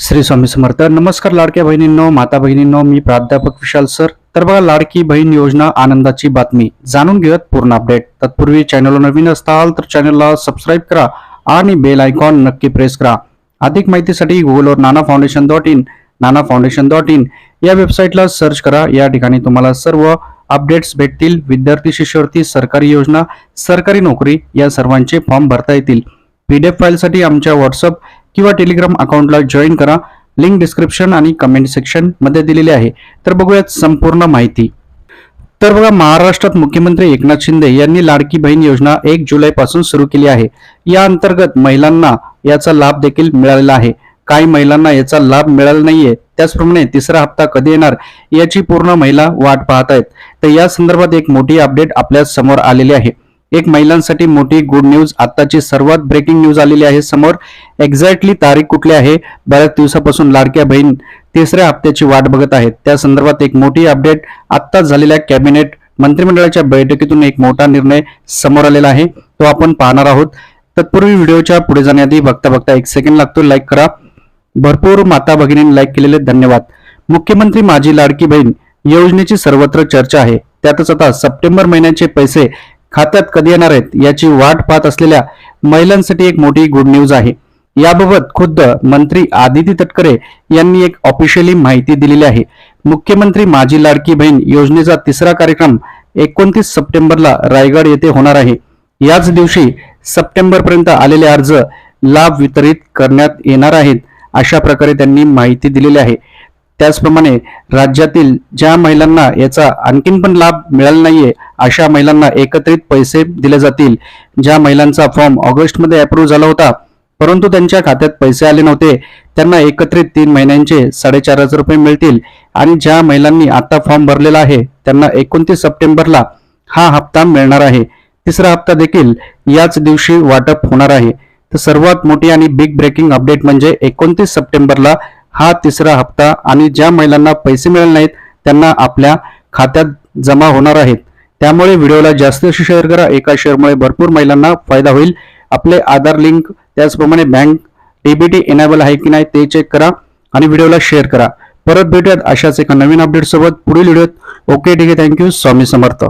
श्री स्वामी समर्थ. नमस्कार लाडक्या बहिणींनो माता बहिणींनो मी प्राध्यापक विशाल सर. तर बघा लाडकी बहीण योजना आनंदाची बातमी. जाणून घेऊयात पूर्ण अपडेट. तत्पूर्वी चॅनलला नवीन असताल तर चॅनलला सबस्क्राईब करा आणि बेल आयकॉन नक्की प्रेस करा. अधिक माहितीसाठी गुगलवर Nana foundation dot in Nana foundation dot in या वेबसाईटला सर्च करा. या ठिकाणी तुम्हाला सर्व अपडेट्स भेटतील. विद्यार्थी शिष्यवृत्ती सरकारी योजना सरकारी नोकरी या सर्वांचे फॉर्म भरता येतील. पीडीएफ फाईलसाठी आमच्या व्हॉट्सअप किंवा टेलिग्राम अकाउंटला जॉईन करा. लिंक डिस्क्रिप्शन आणि कमेंट सेक्शनमध्ये दिलेली आहे. तर बघूयात संपूर्ण माहिती. तर बघा महाराष्ट्रात मुख्यमंत्री एकनाथ शिंदे यांनी लाडकी बहीण योजना एक जुलैपासून सुरू केली आहे. या अंतर्गत महिलांना याचा लाभ देखील मिळालेला आहे. काही महिलांना याचा लाभ मिळाला नाहीये. त्याचप्रमाणे तिसरा हप्ता कधी येणार याची पूर्ण महिला वाट पाहत आहेत. तर या संदर्भात एक मोठी अपडेट आपल्यासमोर आलेली आहे. एक महिलांसाठी मोठी गुड न्यूज आताची सर्वात ब्रेकिंग न्यूज आलेली आहे समोर. एक्झॅक्टली तारीख कुठली आहे? बऱ्याच दिवसापासून लाडक्या बहीण तिसऱ्या हप्त्याची वाट बघत आहेत. त्या संदर्भात एक मोठी अपडेट आत्ताच झालेल्या कॅबिनेट मंत्रिमंडळाच्या बैठकीतून एक मोठा निर्णय समोर आलेला आहे. तो आपण पाहणार आहोत. तत्पूर्वी व्हिडिओच्या पुढे जाण्याआधी बघता बघता एक सेकंड लागतो. लाईक करा. भरपूर माता भगिनींनी लाईक केलेले. धन्यवाद. मुख्यमंत्री माझी लाडकी बहीण योजनेची सर्वत्र चर्चा आहे. त्यातच आता सप्टेंबर महिन्याचे पैसे खात्यात कधी येणार आहेत याची वाट पाहत असलेल्या महिलांसाठी एक मोठी गुड न्यूज आहे. याबाबत खुद्द मंत्री आदिती तटकरे यांनी एक ऑफिशियली माहिती दिलेली आहे. मुख्यमंत्री माझी लाडकी बहीण योजनेचा तिसरा कार्यक्रम एकोणतीस सप्टेंबरला रायगड येथे होणार आहे. याच दिवशी सप्टेंबर पर्यंत आलेले अर्ज लाभ वितरित करण्यात येणार आहेत अशा प्रकारे त्यांनी माहिती दिलेली आहे. त्याचप्रमाणे राज्यातील ज्या महिलांना याचा आणखीन पण लाभ मिळाला नाहीये अशा महिलांना एकत्रित पैसे दिले जातील. ज्या महिलांचा फॉर्म ऑगस्टमध्ये अप्रूव्ह झाला होता परंतु त्यांच्या खात्यात पैसे आले नव्हते. त्यांना एकत्रित तीन महिन्यांचे साडेचार हजार रुपये मिळतील. आणि ज्या महिलांनी आता फॉर्म भरलेला आहे त्यांना एकोणतीस सप्टेंबरला हा हप्ता मिळणार आहे. तिसरा हप्ता देखील याच दिवशी वाटप होणार आहे. तर सर्वात मोठी आणि बिग ब्रेकिंग अपडेट म्हणजे एकोणतीस सप्टेंबरला हा तिसरा हप्ता आणि ज्या महिलांना पैसे मिळाले नाहीत त्यांना आपल्या खात्यात जमा होणार आहेत. त्यामुळे व्हिडिओला जास्त शेअर करा. एका शेअरमुळे भरपूर महिलांना फायदा होईल. आपले आधार लिंक त्याचप्रमाणे बँक डीबीटी एनेबल आहे की नाही ते चेक करा आणि व्हिडिओला शेअर करा. परत भेटूयात अशाच एका नवीन अपडेटसोबत पुढील व्हिडिओत ओके ठीक आहे. Thank you Swami Samarth.